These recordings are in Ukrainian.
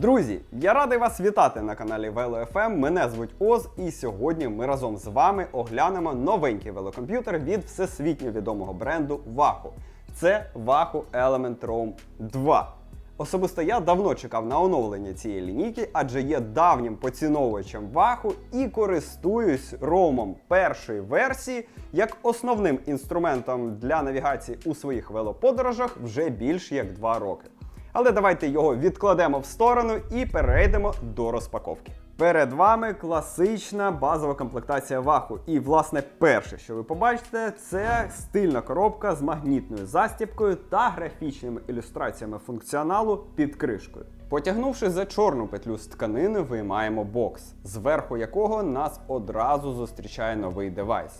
Друзі, я радий вас вітати на каналі VeloFM. Мене звуть Оз, і сьогодні ми разом з вами оглянемо новенький велокомп'ютер від всесвітньо відомого бренду Wahoo. Це Wahoo Element Roam 2. Особисто я давно чекав на оновлення цієї лінійки, адже є давнім поціновувачем Wahoo і користуюсь роумом першої версії як основним інструментом для навігації у своїх велоподорожах вже більш як 2 роки. Але давайте його відкладемо в сторону і перейдемо до розпаковки. Перед вами класична базова комплектація Wahoo. І, власне, перше, що ви побачите, це стильна коробка з магнітною застібкою та графічними ілюстраціями функціоналу під кришкою. Потягнувши за чорну петлю з тканини, виймаємо бокс, зверху якого нас одразу зустрічає новий девайс.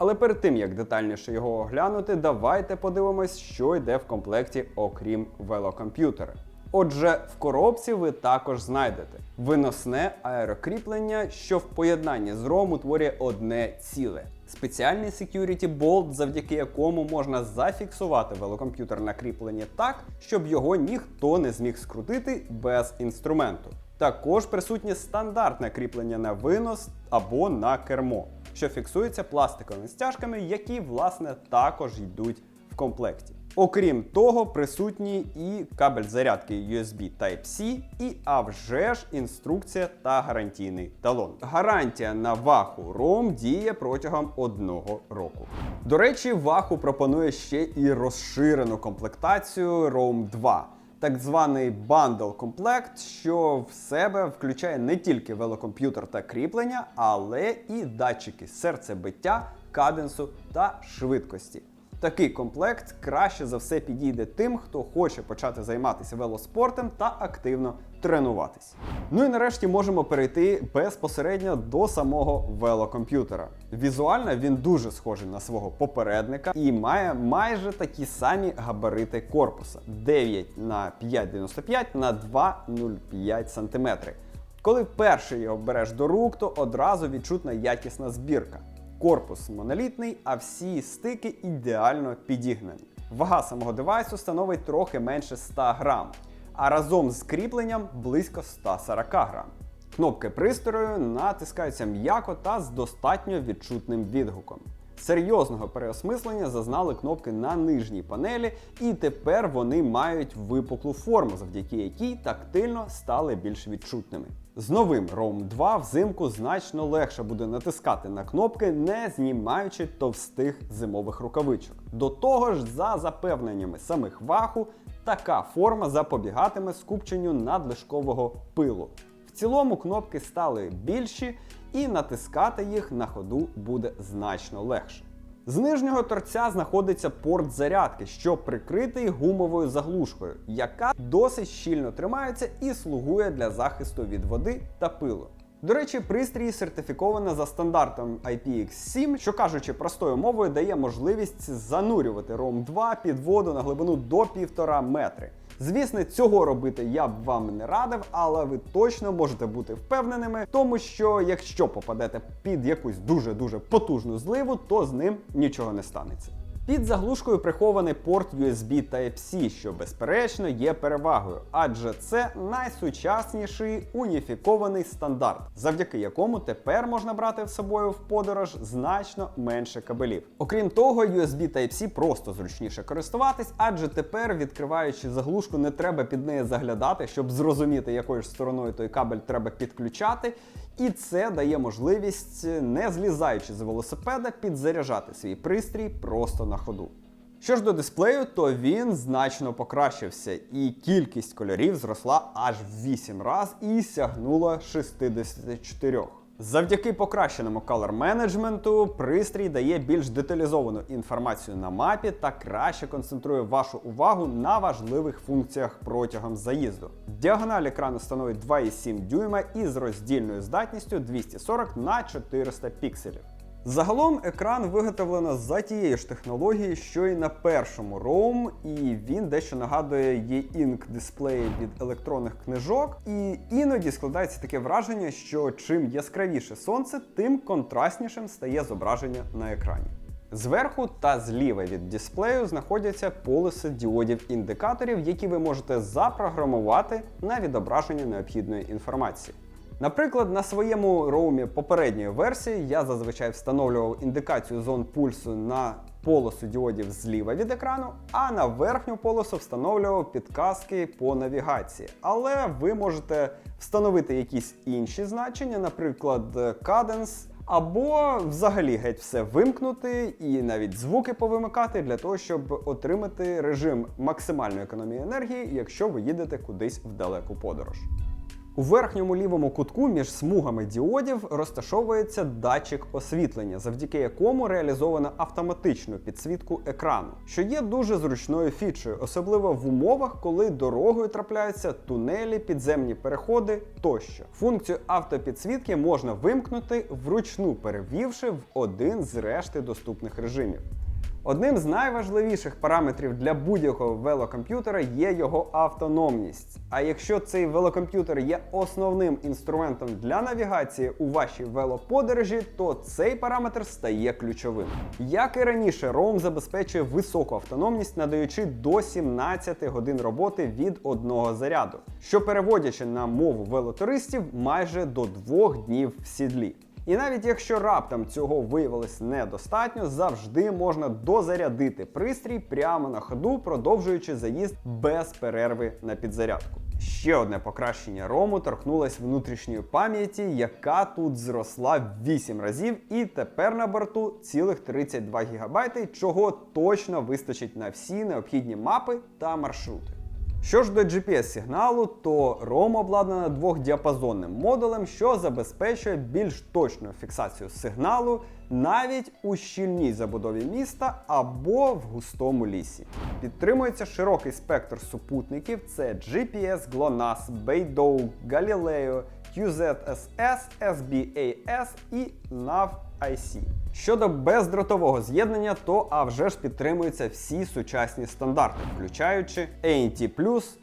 Але перед тим як детальніше його оглянути, давайте подивимось, що йде в комплекті, окрім велокомп'ютера. Отже, в коробці ви також знайдете виносне аерокріплення, що в поєднанні з ROM утворює одне ціле. Спеціальний security болт, завдяки якому можна зафіксувати велокомп'ютер на кріпленні так, щоб його ніхто не зміг скрутити без інструменту. Також присутнє стандартне кріплення на винос або на кермо, що фіксується пластиковими стяжками, які, власне, також йдуть в комплекті. Окрім того, присутній і кабель зарядки USB Type-C, і а вже ж інструкція та гарантійний талон. Гарантія на Wahoo ROM діє протягом одного року. До речі, Wahoo пропонує ще і розширену комплектацію ROM 2 так званий бандл комплект, що в себе включає не тільки велокомп'ютер та кріплення, але і датчики серцебиття, каденсу та швидкості. Такий комплект краще за все підійде тим, хто хоче почати займатися велоспортом та активно тренуватись. Ну і нарешті можемо перейти безпосередньо до самого велокомп'ютера. Візуально він дуже схожий на свого попередника і має майже такі самі габарити корпуса 9 на 5,95 на 2,05 см. Коли перший його береш до рук, то одразу відчутна якісна збірка. Корпус монолітний, а всі стики ідеально підігнані. Вага самого девайсу становить трохи менше 100 грам, а разом з кріпленням близько 140 грам. Кнопки пристрою натискаються м'яко та з достатньо відчутним відгуком. Серйозного переосмислення зазнали кнопки на нижній панелі, і тепер вони мають випуклу форму, завдяки якій тактильно стали більш відчутними. З новим ROM 2 взимку значно легше буде натискати на кнопки, не знімаючи товстих зимових рукавичок. До того ж, за запевненнями самих Wahoo, така форма запобігатиме скупченню надлишкового пилу. В цілому кнопки стали більші, і натискати їх на ходу буде значно легше. З нижнього торця знаходиться порт зарядки, що прикритий гумовою заглушкою, яка досить щільно тримається і слугує для захисту від води та пилу. До речі, пристрій сертифіковано за стандартом IPX7, що кажучи простою мовою, дає можливість занурювати ROM 2 під воду на глибину до 1,5 метри. Звісно, цього робити я б вам не радив, але ви точно можете бути впевненими, тому що якщо попадете під якусь дуже-дуже потужну зливу, то з ним нічого не станеться. Під заглушкою прихований порт USB Type-C, що безперечно є перевагою, адже це найсучасніший уніфікований стандарт, завдяки якому тепер можна брати з собою в подорож значно менше кабелів. Окрім того, USB Type-C просто зручніше користуватись, адже тепер, відкриваючи заглушку, не треба під неї заглядати, щоб зрозуміти, якою ж стороною той кабель треба підключати. І це дає можливість, не злізаючи з велосипеда, підзаряджати свій пристрій просто на ходу. Що ж до дисплею, то він значно покращився, і кількість кольорів зросла аж в 8 раз і сягнула 64. Завдяки покращеному color менеджменту пристрій дає більш деталізовану інформацію на мапі та краще концентрує вашу увагу на важливих функціях протягом заїзду. Діагональ екрану становить 2,7 дюйма із роздільною здатністю 240 на 400 пікселів. Загалом екран виготовлено за тією ж технологією, що і на першому ROM, і він дещо нагадує e-ink дисплеї від електронних книжок. І іноді складається таке враження, що чим яскравіше сонце, тим контрастнішим стає зображення на екрані. Зверху та зліва від дисплею знаходяться полоси діодів індикаторів, які ви можете запрограмувати на відображення необхідної інформації. Наприклад, на своєму роумі попередньої версії я зазвичай встановлював індикацію зон пульсу на полосу діодів зліва від екрану, а на верхню полосу встановлював підказки по навігації. Але ви можете встановити якісь інші значення, наприклад, каденс. Або взагалі геть все вимкнути і навіть звуки повимикати для того, щоб отримати режим максимальної економії енергії, якщо ви їдете кудись в далеку подорож. У верхньому лівому кутку між смугами діодів розташовується датчик освітлення, завдяки якому реалізовано автоматичну підсвітку екрану, що є дуже зручною фічею, особливо в умовах, коли дорогою трапляються тунелі, підземні переходи тощо. Функцію автопідсвітки можна вимкнути, вручну перевівши в один з решти доступних режимів. Одним з найважливіших параметрів для будь-якого велокомп'ютера є його автономність. А якщо цей велокомп'ютер є основним інструментом для навігації у вашій велоподорожі, то цей параметр стає ключовим. Як і раніше, ROM забезпечує високу автономність, надаючи до 17 годин роботи від одного заряду, що переводячи на мову велотуристів майже до двох днів в сідлі. І навіть якщо раптом цього виявилось недостатньо, завжди можна дозарядити пристрій прямо на ходу, продовжуючи заїзд без перерви на підзарядку. Ще одне покращення рому торкнулось внутрішньої пам'яті, яка тут зросла в 8 разів, і тепер на борту цілих 32 ГБ, чого точно вистачить на всі необхідні мапи та маршрути. Що ж до GPS-сигналу, то ROM обладнана двохдіапазонним модулем, що забезпечує більш точну фіксацію сигналу навіть у щільній забудові міста або в густому лісі. Підтримується широкий спектр супутників: це GPS, GLONASS, Beidou, Galileo, QZSS, SBAS і NAV-IC. Щодо бездротового з'єднання, то а вже ж підтримуються всі сучасні стандарти, включаючи ANT+,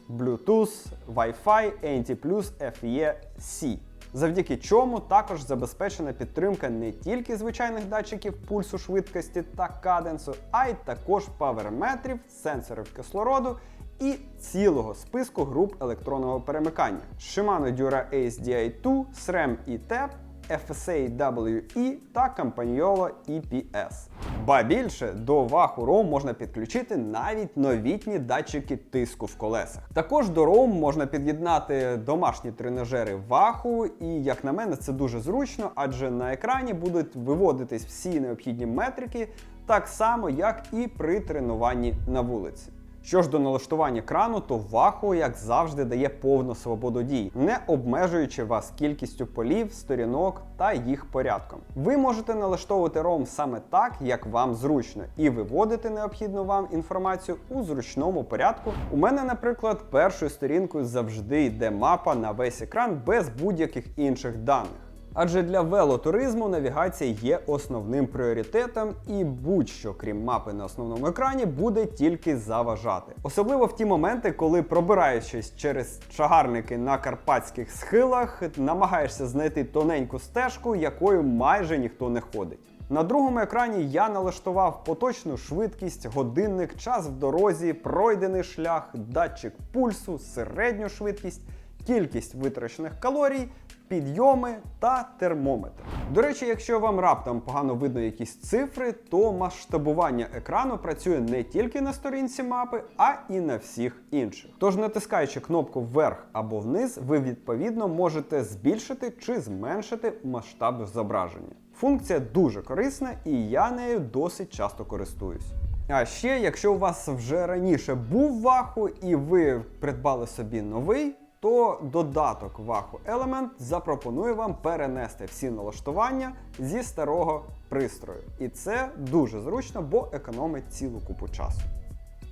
Bluetooth, Wi-Fi, ANT+, FE-C. Завдяки чому також забезпечена підтримка не тільки звичайних датчиків пульсу швидкості та каденсу, а й також паверметрів, сенсорів кислороду і цілого списку груп електронного перемикання Shimano Dura ASDI2, SRAM і TEP, FSA-WE та Campagnolo EPS. Ба більше до ваху ROM можна підключити навіть новітні датчики тиску в колесах. Також до ROM можна під'єднати домашні тренажери ваху, і як на мене, це дуже зручно, адже на екрані будуть виводитись всі необхідні метрики, так само як і при тренуванні на вулиці. Що ж до налаштування крану, то Wahoo, як завжди, дає повну свободу дій, не обмежуючи вас кількістю полів, сторінок та їх порядком. Ви можете налаштовувати ROM саме так, як вам зручно, і виводити необхідну вам інформацію у зручному порядку. У мене, наприклад, першою сторінкою завжди йде мапа на весь екран без будь-яких інших даних. Адже для велотуризму навігація є основним пріоритетом, і будь-що, крім мапи на основному екрані, буде тільки заважати. Особливо в ті моменти, коли пробираючись через чагарники на карпатських схилах, намагаєшся знайти тоненьку стежку, якою майже ніхто не ходить. На другому екрані я налаштував поточну швидкість, годинник, час в дорозі, пройдений шлях, датчик пульсу, середню швидкість, кількість витрачених калорій, підйоми та термометр. До речі, якщо вам раптом погано видно якісь цифри, то масштабування екрану працює не тільки на сторінці мапи, а і на всіх інших. Тож, натискаючи кнопку вверх або вниз, ви відповідно можете збільшити чи зменшити масштаб зображення. Функція дуже корисна і я нею досить часто користуюсь. А ще, якщо у вас вже раніше був ваху і ви придбали собі новий, то додаток Wahoo Element запропонує вам перенести всі налаштування зі старого пристрою. І це дуже зручно, бо економить цілу купу часу.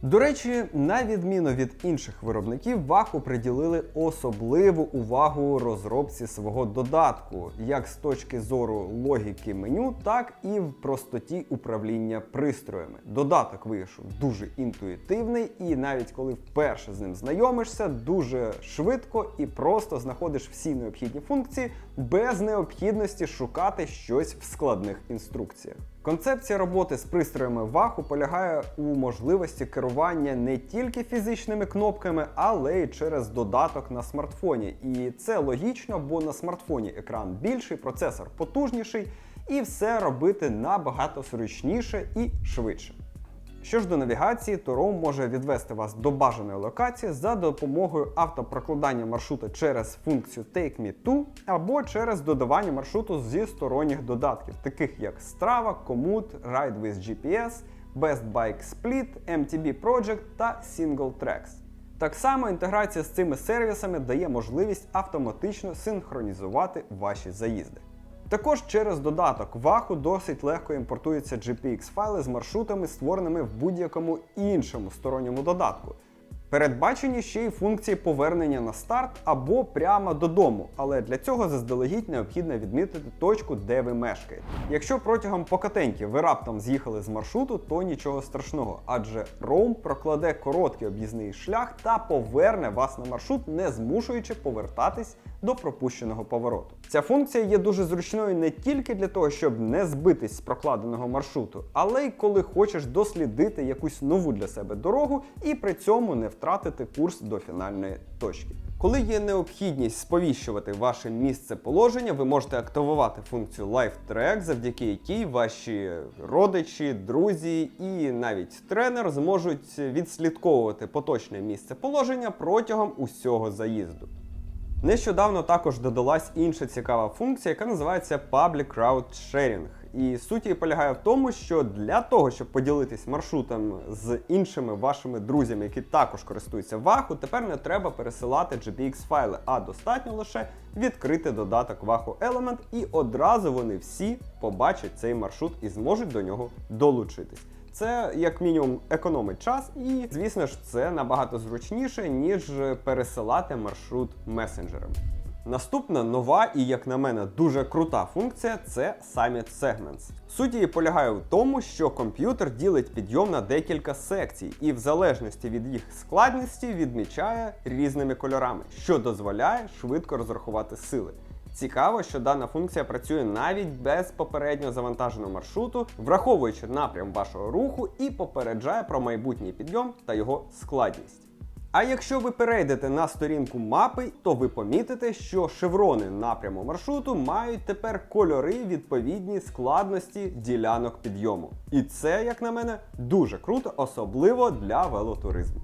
До речі, на відміну від інших виробників, Wahoo приділили особливу увагу розробці свого додатку, як з точки зору логіки меню, так і в простоті управління пристроями. Додаток вийшов дуже інтуїтивний, і навіть коли вперше з ним знайомишся, дуже швидко і просто знаходиш всі необхідні функції без необхідності шукати щось в складних інструкціях. Концепція роботи з пристроями ваху полягає у можливості керування не тільки фізичними кнопками, але й через додаток на смартфоні. І це логічно, бо на смартфоні екран більший, процесор потужніший, і все робити набагато зручніше і швидше. Що ж до навігації, то Roam може відвести вас до бажаної локації за допомогою автопрокладання маршрута через функцію Take Me To або через додавання маршруту зі сторонніх додатків, таких як Strava, Komoot, Ride with GPS, Best Bike Split, MTB Project та Single Tracks. Так само інтеграція з цими сервісами дає можливість автоматично синхронізувати ваші заїзди. Також через додаток Ваху досить легко імпортуються GPX-файли з маршрутами, створеними в будь-якому іншому сторонньому додатку. Передбачені ще й функції повернення на старт або прямо додому, але для цього заздалегідь необхідно відмітити точку, де ви мешкаєте. Якщо протягом покатеньки ви раптом з'їхали з маршруту, то нічого страшного, адже Roam прокладе короткий об'їзний шлях та поверне вас на маршрут, не змушуючи повертатись до пропущеного повороту. Ця функція є дуже зручною не тільки для того, щоб не збитись з прокладеного маршруту, але й коли хочеш дослідити якусь нову для себе дорогу і при цьому не втратити курс до фінальної точки. Коли є необхідність сповіщувати ваше місце положення, ви можете активувати функцію Live Track, завдяки якій ваші родичі, друзі і навіть тренер зможуть відслідковувати поточне місце положення протягом усього заїзду. Нещодавно також додалась інша цікава функція, яка називається Public Crowd Sharing. І суть її полягає в тому, що для того, щоб поділитись маршрутом з іншими вашими друзями, які також користуються Wahoo, тепер не треба пересилати GPX-файли, а достатньо лише відкрити додаток Wahoo Element, і одразу вони всі побачать цей маршрут і зможуть до нього долучитись. Це як мінімум економить час, і звісно ж, це набагато зручніше, ніж пересилати маршрут месенджерами. Наступна нова і, як на мене, дуже крута функція це Summit Segments. Суть її полягає в тому, що комп'ютер ділить підйом на декілька секцій і в залежності від їх складності відмічає різними кольорами, що дозволяє швидко розрахувати сили. Цікаво, що дана функція працює навіть без попередньо завантаженого маршруту, враховуючи напрям вашого руху і попереджає про майбутній підйом та його складність. А якщо ви перейдете на сторінку мапи, то ви помітите, що шеврони напряму маршруту мають тепер кольори відповідні складності ділянок підйому. І це, як на мене, дуже круто, особливо для велотуризму.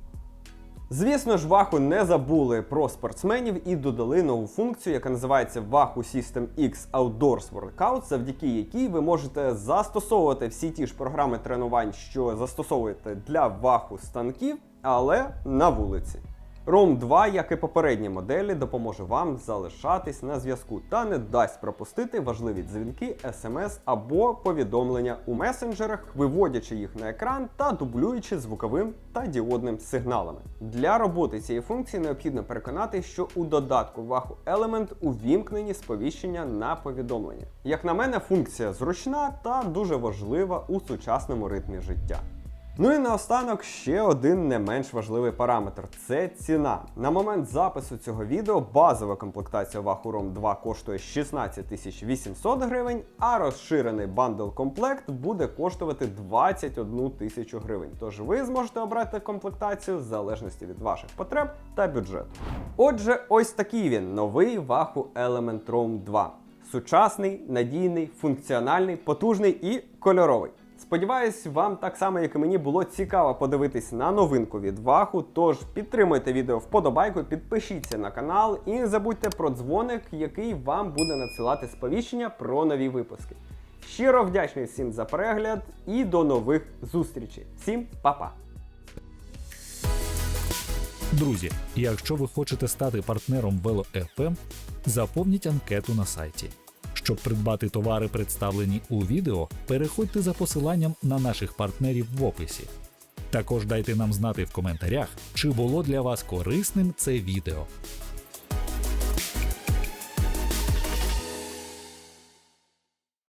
Звісно ж, Wahoo не забули про спортсменів і додали нову функцію, яка називається Wahoo System X Outdoors Workout, завдяки якій ви можете застосовувати всі ті ж програми тренувань, що застосовуєте для Wahoo станків, але на вулиці. ROM 2, як і попередні моделі, допоможе вам залишатись на зв'язку та не дасть пропустити важливі дзвінки, смс або повідомлення у месенджерах, виводячи їх на екран та дублюючи звуковим та діодним сигналами. Для роботи цієї функції необхідно переконати, що у додатку Wahoo Element увімкнені сповіщення на повідомлення. Як на мене, функція зручна та дуже важлива у сучасному ритмі життя. Ну і наостанок ще один не менш важливий параметр це ціна. На момент запису цього відео базова комплектація ROM 2 коштує 16 800 гривень, а розширений бандл комплект буде коштувати 21 тисячу гривень. Тож ви зможете обрати комплектацію в залежності від ваших потреб та бюджету. Отже, ось такий він новий Wahoo Element ROM 2. Сучасний, надійний, функціональний, потужний і кольоровий. Сподіваюсь, вам так само, як і мені, було цікаво подивитись на новинку від Wahoo, Тож підтримуйте відео вподобайку, підпишіться на канал і не забудьте про дзвоник, який вам буде надсилати сповіщення про нові випуски. Щиро вдячний всім за перегляд і до нових зустрічей. Всім па-па! Друзі, якщо ви хочете стати партнером VeloFM, заповніть анкету на сайті. Щоб придбати товари, представлені у відео, переходьте за посиланням на наших партнерів в описі. Також дайте нам знати в коментарях, чи було для вас корисним це відео.